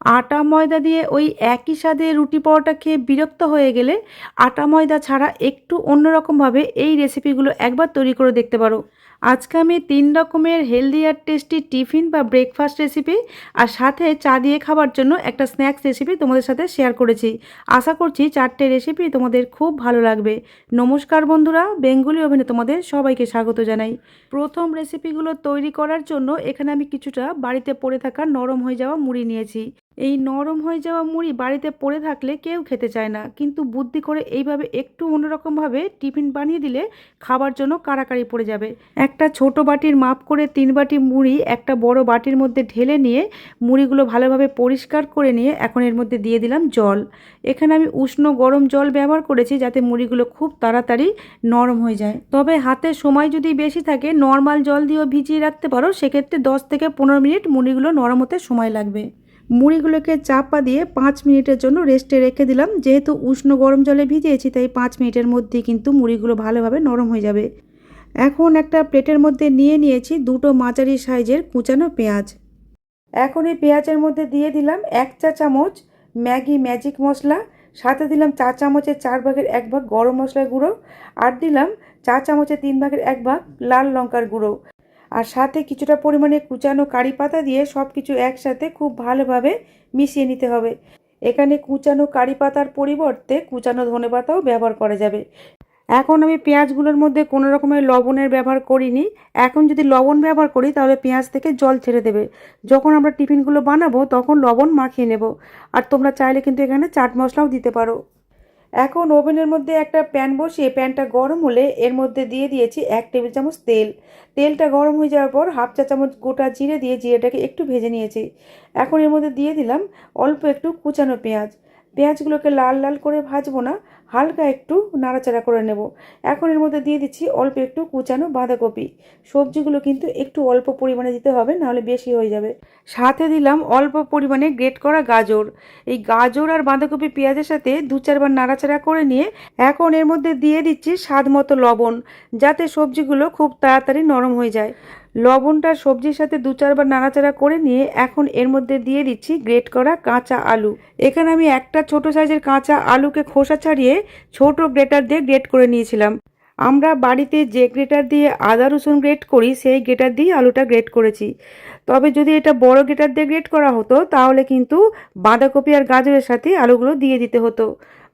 আটা ময়দা দিয়ে ওই একই স্বাদে রুটি পরোটা খেয়ে বিরক্ত হয়ে গেলে আটা ময়দা ছাড়া একটু অন্যরকমভাবে এই রেসিপিগুলো একবার তৈরি করে দেখতে পারো। আজকে আমি তিন রকমের হেলদি আর টেস্টি টিফিন বা ব্রেকফাস্ট রেসিপি আর সাথে চা দিয়ে খাবার জন্য একটা স্ন্যাক্স রেসিপি তোমাদের সাথে শেয়ার করেছি। আশা করছি চারটে রেসিপি তোমাদের খুব ভালো লাগবে। নমস্কার বন্ধুরা, বেঙ্গলি ওভেনে তোমাদের সবাইকে স্বাগত জানাই। প্রথম রেসিপিগুলো তৈরি করার জন্য এখানে আমি কিছুটা বাড়িতে পড়ে থাকা নরম হয়ে যাওয়া মুড়ি নিয়েছি। এই নরম হয়ে যাওয়া মুড়ি বাড়িতে পড়ে থাকলে কেউ খেতে চায় না। কিন্তু বুদ্ধি করে এইভাবে একটু অন্যরকমভাবে টিফিন বানিয়ে দিলে খাবার জন্য কারাকারি পড়ে যাবে। একটা ছোট বাটির মাপ করে তিন বাটি মুড়ি একটা বড় বাটির মধ্যে ঢেলে নিয়ে মুড়িগুলো ভালোভাবে পরিষ্কার করে নিয়ে এখন এর মধ্যে দিয়ে দিলাম জল। এখানে আমি উষ্ণ গরম জল ব্যবহার করেছি যাতে মুড়িগুলো খুব তাড়াতাড়ি নরম হয়ে যায়। তবে হাতে সময় যদি বেশি থাকে, নর্মাল জল দিয়েও ভিজিয়ে রাখতে পারো। সেক্ষেত্রে দশ থেকে পনেরো মিনিট মুড়িগুলো নরম হতে সময় লাগবে। মুড়িগুলোকে চাপা দিয়ে পাঁচ মিনিটের জন্য রেস্টে রেখে দিলাম। যেহেতু উষ্ণ গরম জলে ভিজিয়েছি, তাই পাঁচ মিনিটের মধ্যে কিন্তু মুড়িগুলো ভালোভাবে নরম হয়ে যাবে। এখন একটা প্লেটের মধ্যে নিয়ে নিয়েছি দুটো মাঝারি সাইজের কুচানো পেঁয়াজ। এখন এই পেঁয়াজের মধ্যে দিয়ে দিলাম এক চা চামচ ম্যাগি ম্যাজিক মশলা, সাথে দিলাম চা চামচের চার ভাগের এক ভাগ গরম মশলার গুঁড়ো, আর দিলাম চা চামচের তিন ভাগের এক ভাগ লাল লঙ্কার গুঁড়ো। আর সাথে কিছুটা পরিমাণে কুচানো কারি পাতা দিয়ে সব কিছু একসাথে খুব ভালোভাবে মিশিয়ে নিতে হবে। এখানে কুচানো কারি পাতার পরিবর্তে কুচানো ধনে পাতাও ব্যবহার করা যাবে। এখন আমি পেঁয়াজগুলোর মধ্যে কোনো রকমের লবণের ব্যবহার করিনি। এখন যদি লবণ ব্যবহার করি, তাহলে পেঁয়াজ থেকে জল ছেড়ে দেবে। যখন আমরা টিফিনগুলো বানাবো, তখন লবণ মাখিয়ে নেব। আর তোমরা চাইলে কিন্তু এখানে চাট মশলাও দিতে পারো। এখন ওভেনের মধ্যে একটা প্যান বসিয়ে প্যানটা গরম হলে এর মধ্যে দিয়ে দিয়েছি এক টেবিল চামচ তেল। তেলটা গরম হয়ে যাওয়ার পর হাফ চা চামচ গোটা জিরে দিয়ে জিরেটাকে একটু ভেজে নিয়েছি। এখন এর মধ্যে দিয়ে দিলাম অল্প একটু কুচানো পেঁয়াজ। পেঁয়াজগুলোকে লাল লাল করে ভাজবো না। হালকা একটু নাড়াচাড়া করে নেব। এখন এর মধ্যে দিয়ে দিচ্ছি অল্প একটু কুচানো বাঁধাকপি। সবজিগুলো কিন্তু একটু অল্প পরিমাণে দিতে হবে, নাহলে বেশি হয়ে যাবে। সাথে দিলাম অল্প পরিমাণে গ্রেট করা গাজর। এই গাজর আর বাঁধাকপি পেঁয়াজের সাথে দু চারবার নাড়াচাড়া করে নিয়ে এখন এর মধ্যে দিয়ে দিচ্ছি স্বাদ মতো লবণ, যাতে সবজিগুলো খুব তাড়াতাড়ি নরম হয়ে যায়। লবণটা সবজির সাথে দু চারবার নাড়াচাড়া করে নিয়ে এখন এর মধ্যে দিয়ে দিচ্ছি গ্রেট করা কাঁচা আলু। এখানে আমি একটা ছোট সাইজের কাঁচা আলুকে খোসা ছাড়িয়ে ছোট গ্রেটার দিয়ে গ্রেট করে নিয়েছিলাম। আমরা বাড়িতে যে গ্রেটার দিয়ে আদা রসুন গ্রেট করি, সেই গ্রেটার দিয়ে আলুটা গ্রেট করেছি। তবে যদি এটা বড় গ্রেটার দিয়ে গ্রেট করা হতো, তাহলে কিন্তু বাঁধাকপি আর গাজরের সাথে আলুগুলো দিয়ে দিতে হতো।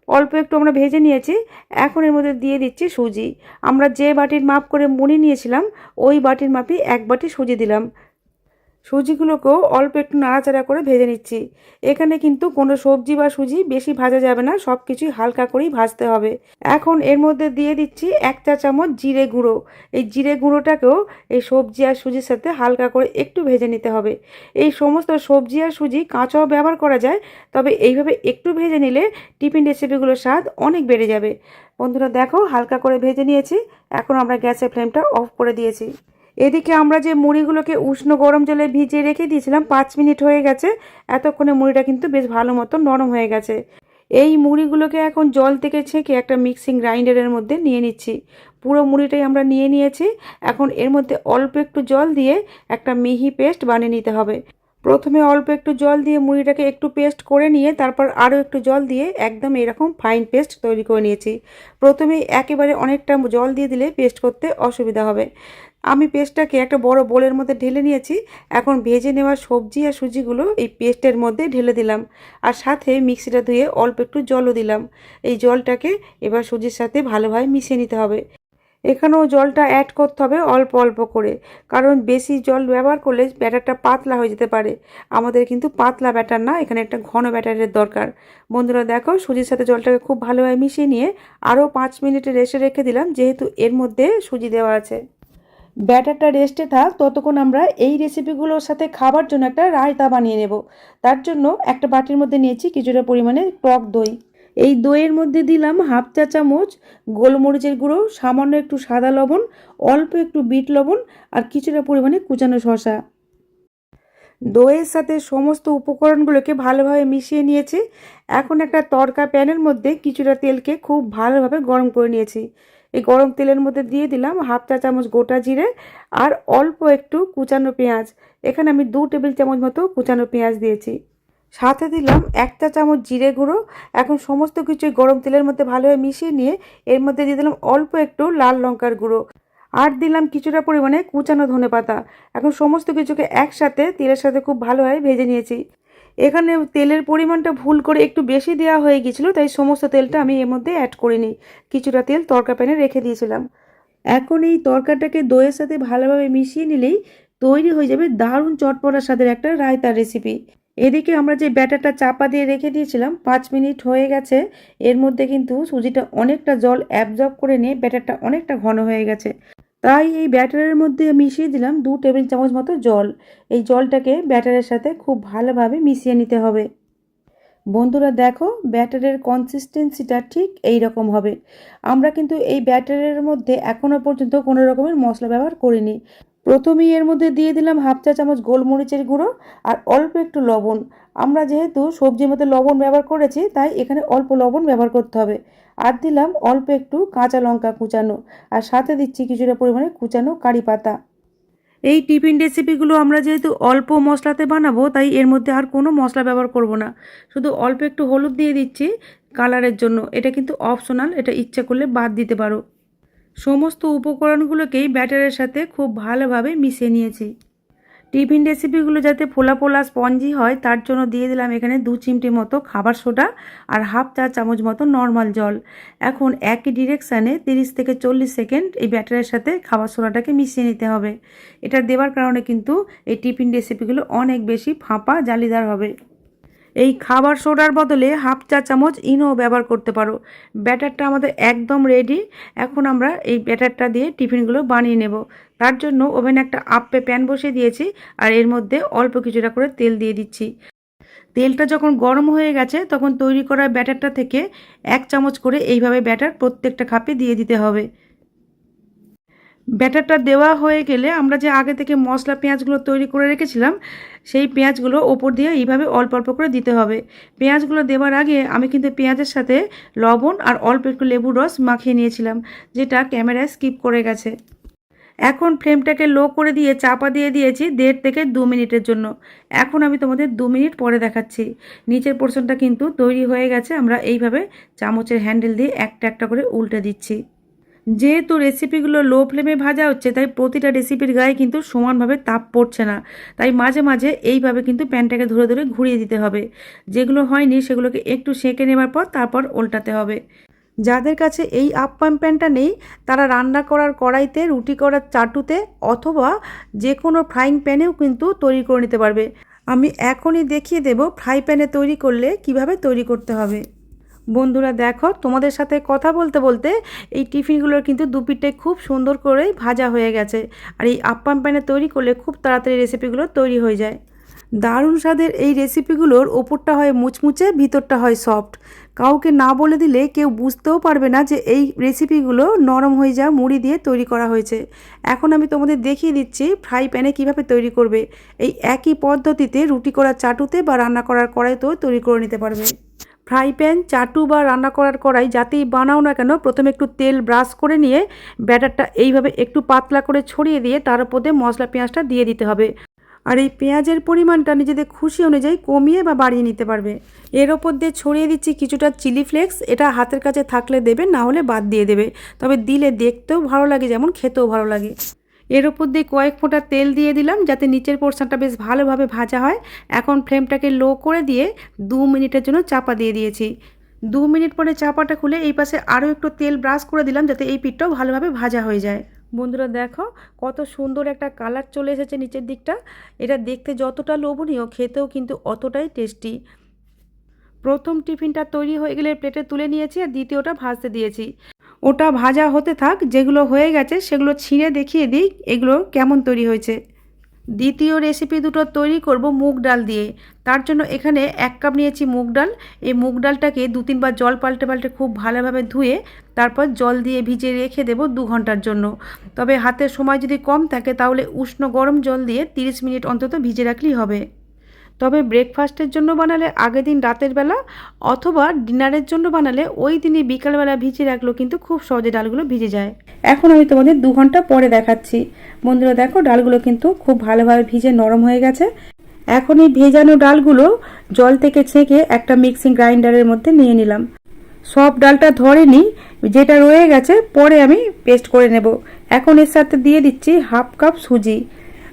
অল্প একটু আমরা ভেজে নিয়েছি। এখন এর মধ্যে দিয়ে দিচ্ছি সুজি। আমরা যে বাটির মাপ করে মুড়ি নিয়েছিলাম, ওই বাটির মাপই এক বাটি সুজি দিলাম। সুজিগুলোকেও অল্প একটু নাড়াচাড়া করে ভেজে নিচ্ছি। এখানে কিন্তু কোনো সবজি বা সুজি বেশি ভাজা যাবে না সব কিছুই হালকা করেই ভাজতে হবে। এখন এর মধ্যে দিয়ে দিচ্ছি এক চা চামচ জিরে গুঁড়ো। এই জিরে গুঁড়োটাকেও এই সবজি আর সুজির সাথে হালকা করে একটু ভেজে নিতে হবে। এই সমস্ত সবজি আর সুজি কাঁচাও ব্যবহার করা যায়, তবে এইভাবে একটু ভেজে নিলে টিফিন রেসিপিগুলোর স্বাদ অনেক বেড়ে যাবে। বন্ধুরা দেখো, হালকা করে ভেজে নিয়েছি, এখন আমরা গ্যাসের ফ্লেমটা অফ করে দিয়েছি। এদিকে আমরা যে মুড়িগুলোকে উষ্ণ গরম জলে ভিজিয়ে রেখে দিয়েছিলাম, পাঁচ মিনিট হয়ে গেছে। এতক্ষণে মুড়িটা কিন্তু বেশ ভালো মতো নরম হয়ে গেছে। এই মুড়িগুলোকে এখন জল থেকে ছেঁকে একটা মিক্সিং গ্রাইন্ডারের মধ্যে নিয়ে নিচ্ছি। পুরো মুড়িটাই আমরা নিয়ে নিয়েছি। এখন এর মধ্যে অল্প একটু জল দিয়ে একটা মিহি পেস্ট বানিয়ে নিতে হবে। প্রথমে অল্প একটু জল দিয়ে মুড়িটাকে একটু পেস্ট করে নিয়ে তারপর আরও একটু জল দিয়ে একদম এরকম ফাইন পেস্ট তৈরি করে নিয়েছি। প্রথমেই একেবারে অনেকটা জল দিয়ে দিলে পেস্ট করতে অসুবিধা হবে। আমি পেস্টটাকে একটা বড় বোলের মধ্যে ঢেলে নিয়েছি। এখন ভেজে নেওয়া সবজি আর সুজিগুলো এই পেস্টের মধ্যে ঢেলে দিলাম। আর সাথে মিক্সিটা ধুয়ে অল্প একটু জলও দিলাম। এই জলটাকে এবার সুজির সাথে ভালোভাবে মিশিয়ে নিতে হবে। এখানেও জলটা অ্যাড করতে হবে অল্প অল্প করে। কারণ বেশি জল ব্যবহার করলে ব্যাটারটা পাতলা হয়ে যেতে পারে। আমাদের কিন্তু পাতলা ব্যাটার না, এখানে একটা ঘন ব্যাটারের দরকার। বন্ধুরা দেখো, সুজির সাথে জলটাকে খুব ভালোভাবে মিশিয়ে নিয়ে আরও পাঁচ মিনিটে রেস্টে রেখে দিলাম, যেহেতু এর মধ্যে সুজি দেওয়া আছে। ব্যাটারটা রেস্টে থাক, ততক্ষণ আমরা এই রেসিপিগুলোর সাথে খাবার জন্য একটা রায়তা বানিয়ে নেব। তার জন্য একটা বাটির মধ্যে নিয়েছি কিছুটা পরিমাণে টক দই। এই দইয়ের মধ্যে দিলাম হাফ চা চামচ গোলমরিচের গুঁড়ো, সামান্য একটু সাদা লবণ, অল্প একটু বিট লবণ আর কিছুটা পরিমাণে কুচানো শশা দইয়ের সাথে সমস্ত উপকরণগুলোকে ভালোভাবে মিশিয়ে নিয়েছি। এখন একটা তড়কা প্যানের মধ্যে কিছুটা তেলকে খুব ভালোভাবে গরম করে নিয়েছি। এই গরম তেলের মধ্যে দিয়ে দিলাম হাফ চা চামচ গোটা জিরে আর অল্প একটু কুচানো পেঁয়াজ। এখানে আমি দু টেবিল চামচ মতো কুচানো পেঁয়াজ দিয়েছি। সাথে দিলাম এক চা চামচ জিরে গুঁড়ো। এখন সমস্ত কিছুই গরম তেলের মধ্যে ভালোভাবে মিশিয়ে নিয়ে এর মধ্যে দিয়ে দিলাম অল্প একটু লাল লঙ্কার গুঁড়ো। আর দিলাম কিছুটা পরিমাণে কুচানো ধনে পাতা এখন সমস্ত কিছুকে একসাথে তেলের সাথে খুব ভালোভাবে ভেজে নিয়েছি। এখানে তেলের পরিমাণটা ভুল করে একটু বেশি দেওয়া হয়ে গিয়েছিল, তাই সমস্ত তেলটা আমি এর মধ্যে অ্যাড করিনি কিছুটা তেল তরকা প্যানে রেখে দিয়েছিলাম। এখন এই তরকাটাকে দইয়ের সাথে ভালোভাবে মিশিয়ে নিলেই তৈরি হয়ে যাবে দারুণ চটপটার স্বাদের একটা রায়তার রেসিপি এদিকে আমরা যে ব্যাটারটা চাপা দিয়ে রেখে দিয়েছিলাম, পাঁচ মিনিট হয়ে গেছে। এর মধ্যে কিন্তু সুজিটা অনেকটা জল অ্যাবজর্ব করে নিয়ে ব্যাটারটা অনেকটা ঘন হয়ে গেছে। তাই এই ব্যাটারের মধ্যে মিশিয়ে দিলাম দু টেবিল চামচ মতো জল। এই জলটাকে ব্যাটারের সাথে খুব ভালোভাবে মিশিয়ে নিতে হবে। বন্ধুরা, দেখো, ব্যাটারের কনসিস্টেন্সিটা ঠিক এই রকম হবে। আমরা কিন্তু এই ব্যাটারের মধ্যে এখনও পর্যন্ত কোনো রকমের মশলা ব্যবহার করিনি। প্রথমেই এর মধ্যে দিয়ে দিলাম হাফ চা চামচ গোলমরিচের গুঁড়ো আর অল্প একটু লবণ। আমরা যেহেতু সবজির মধ্যে লবণ ব্যবহার করেছি, তাই এখানে অল্প লবণ ব্যবহার করতে হবে। আর দিলাম অল্প একটু কাঁচা লঙ্কা কুচানো আর সাথে দিচ্ছি কিছুটা পরিমাণে কুচানো কারি পাতা। এই টিফিন রেসিপিগুলো আমরা যেহেতু অল্প মশলাতে বানাবো, তাই এর মধ্যে আর কোনো মশলা ব্যবহার করব না। শুধু অল্প একটু হলুদ দিয়ে দিচ্ছি কালারের জন্য। এটা কিন্তু অপশনাল, এটা ইচ্ছা করলে বাদ দিতে পারো। সমস্ত উপকরণগুলোকেই ব্যাটারের সাথে খুব ভালোভাবে মিশিয়ে নিয়েছি। টিফিন রেসিপিগুলো যাতে ফোলা ফোলা স্পঞ্জি হয়, তার জন্য দিয়ে দিলাম এখানে দু চিমটি মতো খাবার সোডা আর হাফ চা চামচ মতো নর্মাল জল। এখন একই ডিরেকশানে তিরিশ থেকে চল্লিশ সেকেন্ড এই ব্যাটারের সাথে খাবার সোডাটাকে মিশিয়ে নিতে হবে। এটা দেওয়ার কারণে কিন্তু এই টিফিন রেসিপিগুলো অনেক বেশি ফাঁপা, জালিদার হবে। এই খাবার সোডার বদলে হাফ চা চামচ ইনো ব্যবহার করতে পারো। ব্যাটারটা আমাদের একদম রেডি এখন আমরা এই ব্যাটারটা দিয়ে টিফিনগুলো বানিয়ে নেব। তার জন্য ওভেনে একটা আপে প্যান বসিয়ে দিয়েছি আর এর মধ্যে অল্প কিছুটা করে তেল দিয়ে দিচ্ছি। তেলটা যখন গরম হয়ে গেছে, তখন তৈরি করা ব্যাটারটা থেকে এক চামচ করে এইভাবে ব্যাটার প্রত্যেকটা খাপে দিয়ে দিতে হবে। ব্যাটারটা দেওয়া হয়ে গেলে আমরা যে আগে থেকে মশলা পেঁয়াজগুলো তৈরি করে রেখেছিলাম, সেই পেঁয়াজগুলো ওপর দিয়ে এইভাবে অল্প অল্প করে দিতে হবে। পেঁয়াজগুলো দেওয়ার আগে আমি কিন্তু পেঁয়াজের সাথে লবণ আর অল্প একটু লেবুর রস মাখিয়ে নিয়েছিলাম, যেটা ক্যামেরায় স্কিপ করে গেছে। এখন ফ্লেমটাকে লো করে দিয়ে চাপা দিয়ে দিয়েছি দেড় থেকে দু মিনিটের জন্য। এখন আমি তোমাদের দু মিনিট পরে দেখাচ্ছি। নিচের পোর্শনটা কিন্তু তৈরি হয়ে গেছে, আমরা এইভাবে চামচের হ্যান্ডেল দিয়ে একটা একটা করে উল্টে দিচ্ছি। যেহেতু রেসিপিগুলো লো ফ্লেমে ভাজা হচ্ছে, তাই প্রতিটা রেসিপির গায়ে কিন্তু সমানভাবে তাপ পড়ছে না। তাই মাঝে মাঝে এইভাবে কিন্তু প্যানটাকে ধরে ধরে ঘুরিয়ে দিতে হবে। যেগুলো হয়নি সেগুলোকে একটু সেঁকে নেবার পর তারপর উল্টাতে হবে। যাদের কাছে এই আপ্পাম প্যানটা নেই, তারা রান্না করার কড়াইতে, রুটি করার চাটুতে অথবা যে কোনো ফ্রাইং প্যানেও কিন্তু তৈরি করে নিতে পারবে। আমি এখনই দেখিয়ে দেব ফ্রাই প্যানে তৈরি করলে কীভাবে তৈরি করতে হবে। বন্ধুরা দেখো, তোমাদের সাথে কথা বলতে বলতে এই টিফিনগুলোর কিন্তু দুপিটে খুব সুন্দর করেই ভাজা হয়ে গেছে। আর এই আপ্পাম প্যানে তৈরি করলে খুব তাড়াতাড়ি রেসিপিগুলো তৈরি হয়ে যায়। দারুণ স্বাদের এই রেসিপিগুলোর ওপরটা হয় মুচমুচে, ভিতরটা হয় সফট। কাউকে না বলে দিলে কেউ বুঝতেও পারবে না যে এই রেসিপিগুলো নরম হয়ে যাওয়া মুড়ি দিয়ে তৈরি করা হয়েছে। এখন আমি তোমাদের দেখিয়ে দিচ্ছি ফ্রাই প্যানে কীভাবে তৈরি করবে। এই একই পদ্ধতিতে রুটি করার চাটুতে বা রান্না করার কড়াইতেও তৈরি করে নিতে পারবে। ফ্রাই প্যান চাটু বা রান্না করার কড়াই যাতেই বানাও না কেন প্রথমে একটু তেল ব্রাশ করে নিয়ে ব্যাটারটা এইভাবে একটু পাতলা করে ছড়িয়ে দিয়ে তার উপর মশলা, পেঁয়াজটা দিয়ে দিতে হবে। আর এই পেঁয়াজের পরিমাণটা নিজেদের খুশি অনুযায়ী কমিয়ে বা বাড়িয়ে নিতে পারবে। এর ওপর দিয়ে ছড়িয়ে দিচ্ছি কিছুটা চিলি ফ্লেক্স, এটা হাতের কাছে থাকলে দেবে, না হলে বাদ দিয়ে দেবে। তবে দিলে দেখতেও ভালো লাগে, যেমন খেতেও ভালো লাগে। এর ওপর দিয়ে কয়েক ফোঁটা তেল দিয়ে দিলাম যাতে নিচের পোর্শনটা বেশ ভালোভাবে ভাজা হয়। এখন ফ্লেমটাকে লো করে দিয়ে দু মিনিটের জন্য চাপা দিয়ে দিয়েছি। দু মিনিট পরে চাপাটা খুলে এই পাশে আরও একটু তেল ব্রাশ করে দিলাম যাতে এই পিঠটাও ভালোভাবে ভাজা হয়ে যায়। বন্ধুরা দেখো, কত সুন্দর একটা কালার চলে এসেছে নিচের দিকটা। এটা দেখতে যতটা লোভনীয়, খেতেও কিন্তু অতটাই টেস্টি প্রথম টিফিনটা তৈরি হয়ে গেলে প্লেটে তুলে নিয়েছি আর দ্বিতীয়টা ভাজতে দিয়েছি। ওটা ভাজা হতে থাক, যেগুলো হয়ে গেছে সেগুলো ছিঁড়ে দেখিয়ে দিই, এগুলো কেমন তৈরি হয়েছে। দ্বিতীয় রেসিপি দুটো তৈরি করব মুগ ডাল দিয়ে। তার জন্য এখানে এক কাপ নিয়েছি মুগ ডাল। এই মুগ ডালটাকে দু তিনবার জল পাল্টে পাল্টে খুব ভালোভাবে ধুয়ে তারপর জল দিয়ে ভিজে রেখে দেব দু ঘণ্টার জন্য। তবে হাতের সময় যদি কম থাকে তাহলে উষ্ণ গরম জল দিয়ে 30 মিনিট অন্তত ভিজে রাখলেই হবে। তবে ব্রেকফাস্টের জন্য বানালে আগের দিন রাতের বেলা অথবা ডিনারের জন্য বানালে ওই দিনই বিকালবেলা ভিজিয়ে রাখলেও কিন্তু খুব সহজে ডালগুলো ভিজে যায়। এখন আমি তোমাদের দু ঘণ্টা পরে দেখাচ্ছি। বন্ধুরা দেখো, ডালগুলো কিন্তু খুব ভালোভাবে ভিজে নরম হয়ে গেছে। এখন এই ভেজানো ডালগুলো জল থেকে ছেঁকে একটা মিক্সিং গ্রাইন্ডারের মধ্যে নিয়ে নিলাম। সব ডালটা ধরেনি যেটা রয়ে গেছে, পরে আমি পেস্ট করে নেব। এখন এর সাথে দিয়ে দিচ্ছি হাফ কাপ সুজি।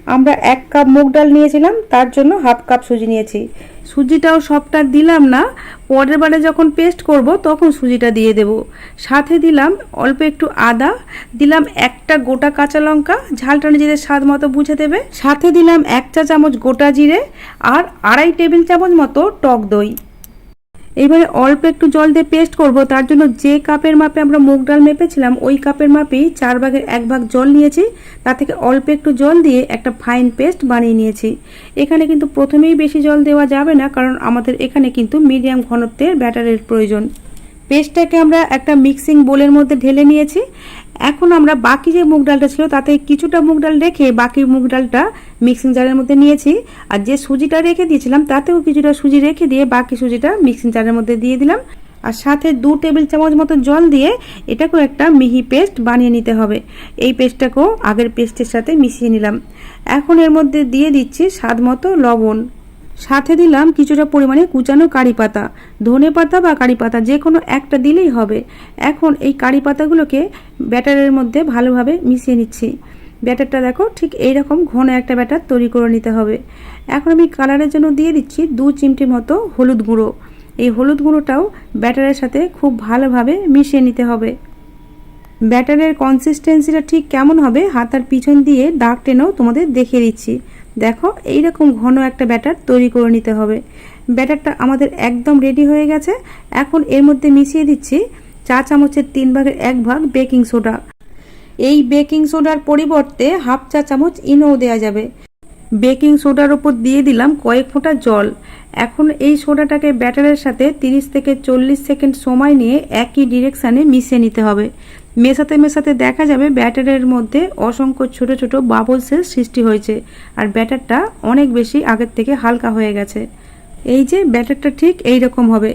আমরা এক কাপ মুগ ডাল নিয়েছিলাম, তার জন্য হাফ কাপ সুজি নিয়েছি। সুজিটাও সবটা দিলাম না, পরের বারে যখন পেস্ট করব তখন সুজিটা দিয়ে দেব। সাথে দিলাম অল্প একটু আদা, দিলাম একটা গোটা কাঁচা লঙ্কা, ঝালটা নিজেদের স্বাদ মতো বুঝে দেবে। সাথে দিলাম এক চা চামচ গোটা জিরে আর আড়াই টেবিল চামচ মতো টক দই। এবারে অল্প একটু জল দিয়ে পেস্ট করব। তার জন্য যে কাপের মাপে আমরা মুগ ডাল মেপেছিলাম, ওই কাপের মাপেই চার ভাগের এক ভাগ জল নিয়েছি। তা থেকে অল্প একটু জল দিয়ে একটা ফাইন পেস্ট বানিয়ে নিয়েছি। এখানে কিন্তু প্রথমেই বেশি জল দেওয়া যাবে না, কারণ আমাদের এখানে কিন্তু মিডিয়াম ঘনত্বের ব্যাটারের প্রয়োজন। পেস্টটাকে আমরা একটা মিক্সিং বোলের মধ্যে ঢেলে নিয়েছি। এখন আমরা বাকি যে মুগ ডালটা ছিল, তাতে কিছুটা মুগ ডাল রেখে বাকি মুগ ডালটা মিক্সিং জারের মধ্যে নিয়েছি। আর যে সুজিটা রেখে দিয়েছিলাম, তাতেও কিছুটা সুজি রেখে দিয়ে বাকি সুজিটা মিক্সিং জারের মধ্যে দিয়ে দিলাম। আর সাথে দু টেবিল চামচ মতো জল দিয়ে এটাকেও একটা মিহি পেস্ট বানিয়ে নিতে হবে। এই পেস্টটাকেও আগের পেস্টের সাথে মিশিয়ে নিলাম। এখন এর মধ্যে দিয়ে দিচ্ছি স্বাদ মতো লবণ। সাথে দিলাম কিছুটা পরিমাণে কুচানো কারি পাতা, ধনে পাতা বা কারি পাতা, যে কোনো একটা দিলেই হবে। এখন এই কারি পাতাগুলোকে ব্যাটারের মধ্যে ভালোভাবে মিশিয়ে নিচ্ছি। ব্যাটারটা দেখো, ঠিক এইরকম ঘন একটা ব্যাটার তৈরি করে নিতে হবে। এখন আমি কালারের জন্য দিয়ে দিচ্ছি দু চিমটি মতো হলুদ গুঁড়ো। এই হলুদ গুঁড়োটাও ব্যাটারের সাথে খুব ভালোভাবে মিশিয়ে নিতে হবে। ব্যাটারের কনসিস্টেন্সিটা ঠিক কেমন হবে? হাতার পিছন দিয়ে দাগ টেনেও তোমাদের দেখিয়ে দিচ্ছি। দেখো, এইরকম ঘন একটা ব্যাটার তৈরি করে নিতে হবে। ব্যাটারটা আমাদের একদম রেডি হয়ে গেছে। এখন এর মধ্যে মিশিয়ে দিচ্ছি চা চামচের তিন ভাগের এক ভাগ বেকিং সোডা এই বেকিং সোডার পরিবর্তে হাফ চা চামচ ইনো দেওয়া যাবে। বেকিং সোডার ওপর দিয়ে দিলাম কয়েক ফোঁটা জল। এখন এই সোডাটাকে ব্যাটারের সাথে 30 থেকে চল্লিশ সেকেন্ড সময় নিয়ে একই ডিরেকশানে মিশিয়ে নিতে হবে। মেশাতে মেশাতে দেখা যাবে ব্যাটারের মধ্যে অসংখ্য ছোট ছোট বাবলসের সৃষ্টি হয়েছে আর ব্যাটারটা অনেক বেশি আগের থেকে হালকা হয়ে গেছে। এই যে ব্যাটারটা ঠিক এই রকম হবে।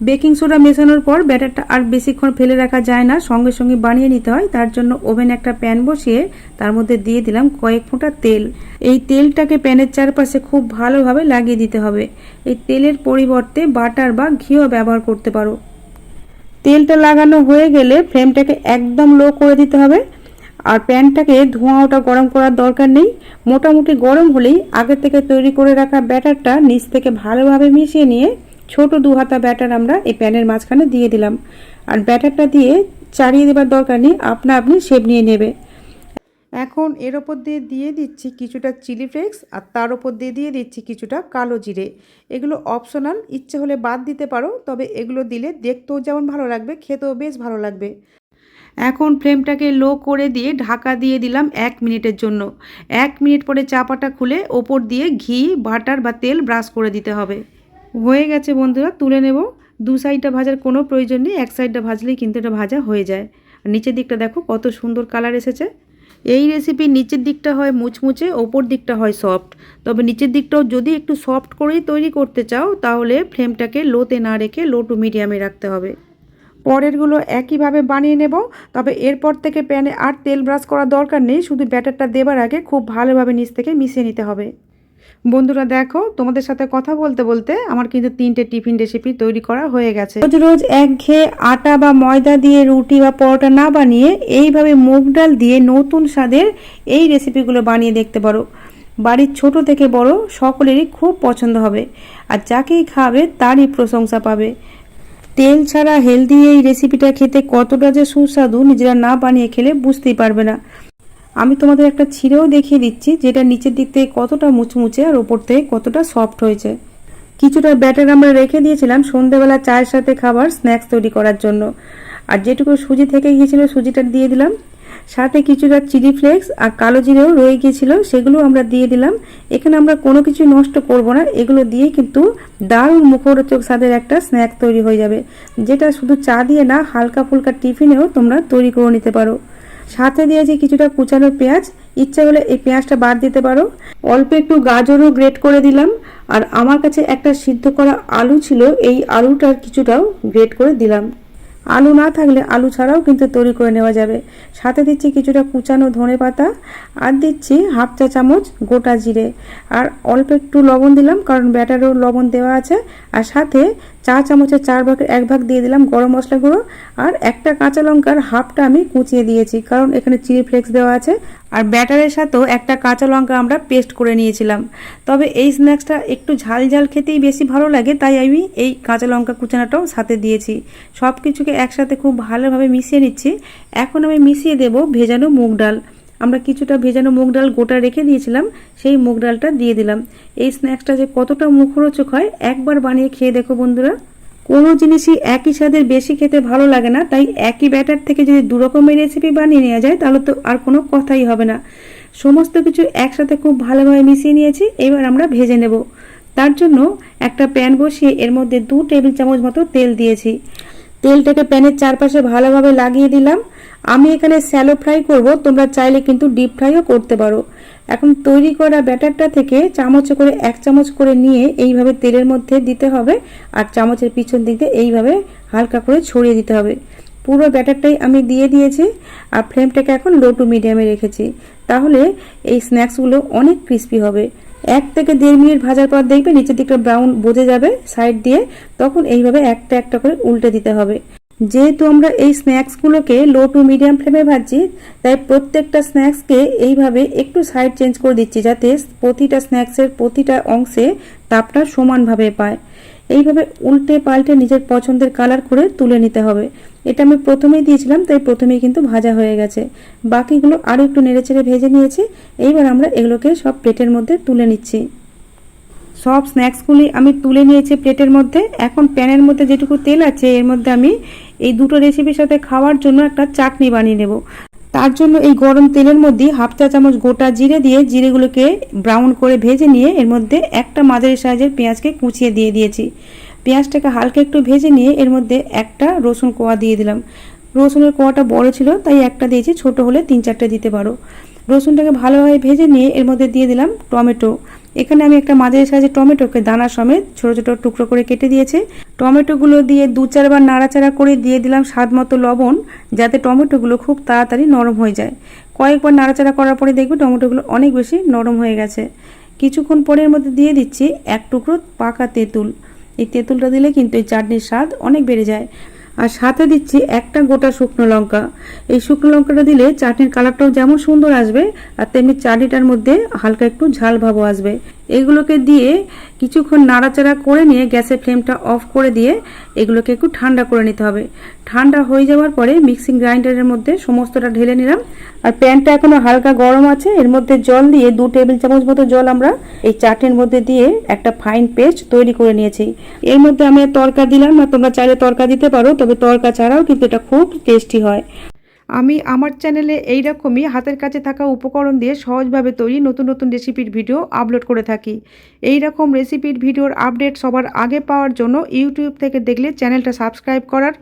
বেকিং সোডা মেশানোর পর ব্যাটারটা আর বেশিক্ষণ ফেলে রাখা যায় না, সঙ্গে সঙ্গে বানিয়ে নিতে হয়। তার জন্য ওভেন একটা প্যান বসিয়ে তার মধ্যে দিয়ে দিলাম কয়েক ফোঁটা তেল। এই তেলটাকে প্যানের চারপাশে খুব ভালোভাবে লাগিয়ে দিতে হবে। এই তেলের পরিবর্তে বাটার বা ঘিও ব্যবহার করতে পারো। তেলটা লাগানো হয়ে গেলে ফ্লেমটাকে একদম লো করে দিতে হবে। আর প্যানটাকে ধোঁয়া ওটা গরম করার দরকার নেই। মোটামুটি গরম হলেই আগে থেকে তৈরি করে রাখা ব্যাটারটা নিচ থেকে ভালোভাবে মিশিয়ে নিয়ে ছোট দু হাতা ব্যাটার আমরা এই প্যানের মাঝখানে দিয়ে দিলাম। আর ব্যাটারটা দিয়ে চাড়িয়ে দেবার দরকার নেই, আপনা আপনি শেপ নিয়ে নেবে। এখন এর ওপর দিয়ে দিয়ে দিচ্ছি কিছুটা চিলি ফ্লেক্স, আর তার ওপর দিয়ে দিয়ে দিচ্ছি কিছুটা কালো জিরে। এগুলো অপশনাল, ইচ্ছে হলে বাদ দিতে পারো, তবে এগুলো দিলে দেখতেও যেমন ভালো লাগবে, খেতেও বেশ ভালো লাগবে। এখন ফ্লেমটাকে লো করে দিয়ে ঢাকা দিয়ে দিলাম এক মিনিটের জন্য। এক মিনিট পরে চাপাটা খুলে ওপর দিয়ে ঘি, বাটার বা তেল ব্রাশ করে দিতে হবে। হয়ে গেছে বন্ধুরা, তুলে নেব। দু সাইডটা ভাজার কোনো প্রয়োজন নেই, এক সাইডটা ভাজলেই কিন্তু এটা ভাজা হয়ে যায়। আর নিচের দিকটা দেখো, কত সুন্দর কালার এসেছে। এই রেসিপির নিচের দিকটা হয় মুচমুচে, ওপর দিকটা হয় সফট তবে নিচের দিকটাও যদি একটু সফট করেই তৈরি করতে চাও, তাহলে ফ্লেমটাকে লোতে না রেখে লো টু মিডিয়ামে রাখতে হবে। পরেরগুলো একইভাবে বানিয়ে নেব, তবে এরপর থেকে প্যানে আর তেল ব্রাশ করার দরকার নেই, শুধু ব্যাটারটা দেবার আগে খুব ভালোভাবে নিচ থেকে মিশিয়ে নিতে হবে। বন্ধুরা দেখো, তোমাদের সাথে কথা বলতে বলতে আমার কিন্তু তিনটে টিফিন রেসিপি তৈরি করা হয়ে গেছে। রোজ রোজ একঘেয়ে আটা বা ময়দা দিয়ে রুটি বা পরোটা না বানিয়ে এইভাবে মুগ ডাল দিয়ে নতুন স্বাদের এই রেসিপিগুলো বানিয়ে দেখতে পারো। বাড়ির ছোট থেকে বড় সকলেরই খুব পছন্দ হবে আর যাকেই খাবে তারই প্রশংসা পাবে। তেল ছাড়া হেলদি এই রেসিপিটা খেতে কতটা যে সুস্বাদু নিজেরা না বানিয়ে খেলে বুঝতেই পারবে না। আমি তোমাদের একটা ছিঁড়েও দেখিয়ে দিচ্ছি যেটা নিচের দিক থেকে কতটা মুচমুচে আর ওপর থেকে কতটা সফট হয়েছে। কিছুটা ব্যাটার আমরা রেখে দিয়েছিলাম সন্ধেবেলা চায়ের সাথে খাবার স্ন্যাক্স তৈরি করার জন্য। আর যেটুকু সুজি থেকে গিয়েছিল সুজিটা দিয়ে দিলাম। সাথে কিছুটা চিলি ফ্লেক্স আর কালো জিরেও রয়ে গিয়েছিল সেগুলো আমরা দিয়ে দিলাম। এখানে আমরা কোনো কিছু নষ্ট করব না, এগুলো দিয়ে কিন্তু দারুণ মুখরোচক স্বাদের একটা স্ন্যাক তৈরি হয়ে যাবে। যেটা শুধু চা দিয়ে না হালকা ফুলকা টিফিনেও তোমরা তৈরি করে নিতে পারো। সাথে দিয়েছি কিছুটা কুচানো পেঁয়াজ, ইচ্ছা হলে এই পেঁয়াজটা বাদ দিতে পারো। অল্প একটু গাজরও গ্রেট করে দিলাম। আর আমার কাছে একটা সিদ্ধ করা আলু ছিল, এই আলুটার কিছুটাও গ্রেট করে দিলাম। আলু না থাকলে আলু ছাড়াও কিন্তু তৈরি করে নেওয়া যাবে। সাথে দিচ্ছি কিছুটা কুচানো ধনে পাতা আর দিচ্ছি হাফ চা চামচ গোটা জিরে। আর অল্প একটু লবণ দিলাম, কারণ ব্যাটারও লবণ দেওয়া আছে। আর সাথে চা চামচের চার ভাগের এক ভাগ দিয়ে দিলাম গরম মশলা গুঁড়ো আর একটা কাঁচা লঙ্কার হাফটা আমি কুচিয়ে দিয়েছি, কারণ এখানে চিলি ফ্লেক্স দেওয়া আছে। আর ব্যাটারের সাথেও একটা কাঁচা লঙ্কা আমরা পেস্ট করে নিয়েছিলাম। তবে এই স্ন্যাক্সটা একটু ঝাল ঝাল খেতেই বেশি ভালো লাগে, তাই আমি এই কাঁচা লঙ্কা কুচানাটাও সাথে দিয়েছি। সব কিছুকে একসাথে খুব ভালোভাবে মিশিয়ে নিচ্ছি। এখন আমি মিশিয়ে দেব ভেজানো মুগ ডাল। আমরা কিছুটা ভেজানো মুগ ডাল গোটা রেখে দিয়েছিলাম, সেই মুগ ডালটা দিয়ে দিলাম। এই স্ন্যাক্সটা যে কতটা মুখরোচক হয়, একবার বানিয়ে খেয়ে দেখো বন্ধুরা। কোনো জিনিসই একই স্বাদের বেশি খেতে ভালো লাগে না, তাই একই ব্যাটার থেকে যদি দু রকমের রেসিপি বানিয়ে নেওয়া যায়, তাহলে তো আর কোনো কথাই হবে না। সমস্ত কিছু একসাথে খুব ভালোভাবে মিশিয়ে নিয়েছি, এবার আমরা ভেজে নেব। তার জন্য একটা প্যান বসিয়ে এর মধ্যে দু টেবিল চামচ মতো তেল দিয়েছি। তেলটাকে প্যানের চারপাশে ভালোভাবে লাগিয়ে দিলাম। আমি এখানে স্যালো ফ্রাই করব, তোমরা চাইলে কিন্তু ডিপ ফ্রাইও করতে পারো। এখন তৈরি করা ব্যাটারটা থেকে চামচে করে এক চামচ করে নিয়ে এইভাবে তেলের মধ্যে দিতে হবে, আর চামচের পিছন দিক এইভাবে হালকা করে ছড়িয়ে দিতে হবে। পুরো ব্যাটারটাই আমি দিয়ে দিয়েছি, আর ফ্লেমটাকে এখন লো টু মিডিয়ামে রেখেছি। তাহলে এই স্ন্যাক্সগুলো অনেক ক্রিস্পি হবে। এক থেকে দেড় মিনিট ভাজার পর দেখবে নিচের দিকটা ব্রাউন বোঝে যাবে সাইড দিয়ে। তখন এইভাবে একটা একটা করে উল্টে দিতে হবে। যেহেতু আমরা এই স্ন্যাক্সগুলোকে লো টু মিডিয়াম ফ্লেমে ভাজছি, তাই প্রত্যেকটা স্ন্যাক্সকে এইভাবে একটু সাইড চেঞ্জ করে দিচ্ছি যাতে প্রতিটা স্ন্যাক্সের প্রতিটা অংশে তাপটা সমানভাবে পায়। এইভাবে উল্টে পাল্টে নিজের পছন্দের কালার করে তুলে নিতে হবে। এটা আমি প্রথমেই দিয়েছিলাম, তাই প্রথমেই কিন্তু ভাজা হয়ে গেছে। বাকিগুলো আরও একটু নেড়েচেড়ে ভেজে নিয়েছি, এইবার আমরা এগুলোকে সব প্লেটের মধ্যে তুলে নিচ্ছি। সব স্ন্যাক্সগুলি আমি তুলে নিয়েছি প্লেটের মধ্যে। এখন প্যানের মধ্যে যেটুকু তেল আছে, এর মধ্যে আমি এই দুটো রেসিপির সাথে খাওয়ার জন্য একটা চাটনি বানিয়ে নেব। তার জন্য এই গরম তেলের মধ্যে হাফ চা চামচ গোটা জিরে দিয়ে জিরেগুলোকে ব্রাউন করে ভেজে নিয়ে এর মধ্যে একটা মাঝারি সাইজের পেঁয়াজকে কুচিয়ে দিয়ে দিয়েছি। পেঁয়াজটাকে হালকা একটু ভেজে নিয়ে এর মধ্যে একটা রসুন কোয়া দিয়ে দিলাম। রসুনের কোয়াটা বড় ছিল, তাই একটা দিয়েছি, ছোট হলে তিন চারটে দিতে পারো। রসুনটাকে ভালোভাবে ভেজে নিয়ে এর মধ্যে দিয়ে দিলাম টমেটো। এখানে আমি একটা মাঝারি সাইজের টমেটোকে দানা সমেত ছোট ছোট টুকরো করে কেটে দিয়েছি। টমেটোগুলো দিয়ে দু চারবার নাড়াচাড়া করে দিয়ে দিলাম স্বাদ মতো লবণ, যাতে টমেটোগুলো খুব তাড়াতাড়ি নরম হয়ে যায়। কয়েকবার নাড়াচাড়া করার পরে দেখবে টমেটোগুলো অনেক বেশি নরম হয়ে গেছে। কিছুক্ষণ পরের মধ্যে দিয়ে দিচ্ছি এক টুকরো পাকা তেঁতুল। এই তেঁতুলটা দিলে কিন্তু এই চাটনির স্বাদ অনেক বেড়ে যায়। আর সাথে দিচ্ছি একটা গোটা শুকনো লঙ্কা। এই শুকনো লঙ্কাটা দিলে চাটনির কালারটাও যেমন সুন্দর আসবে, আর তেমনি চাটনিটার মধ্যে হালকা একটু ঝাল ভাবও আসবে। এগুলোকে দিয়ে কিছুক্ষণ নাড়াচাড়া করে নিয়ে গ্যাসের ফ্লেমটা অফ করে দিয়ে এগুলোকে একটু ঠান্ডা করে নিতে হবে। ঠান্ডা হয়ে যাওয়ার পরে মিক্সিং গ্রাইন্ডারের মধ্যে সমস্তটা ঢেলে নিলাম। আর প্যানটা এখনও হালকা গরম আছে। এর মধ্যে জল দিয়ে দু টেবিল চামচ মতো জল আমরা এই চাটের মধ্যে দিয়ে একটা ফাইন পেস্ট তৈরি করে নিয়েছি। এর মধ্যে আমি তরকা দিলাম না, তোমরা চাইলে তরকা দিতে পারো, তবে তরকা ছাড়াও কিন্তু এটা খুব টেস্টি হয়। আমি আমার চ্যানেলে এই রকমই হাতের কাছে থাকা উপকরণ দিয়ে সহজভাবে তৈরি নতুন নতুন রেসিপির ভিডিও আপলোড করে থাকি। এই রকম রেসিপির ভিডিওর আপডেট সবার আগে পাওয়ার জন্য ইউটিউব থেকে দেখলে চ্যানেলটা সাবস্ক্রাইব করার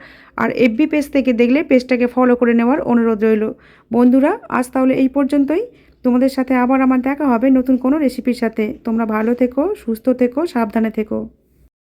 আর এফবি পেজ থেকে দেখলে পেজটাকে ফলো করে নেওয়ার অনুরোধ রইল। বন্ধুরা, আজ তাহলে এই পর্যন্তই। তোমাদের সাথে আবার আমার দেখা হবে নতুন কোনো রেসিপির সাথে। তোমরা ভালো থেকো, সুস্থ থেকো, সাবধানে থেকো।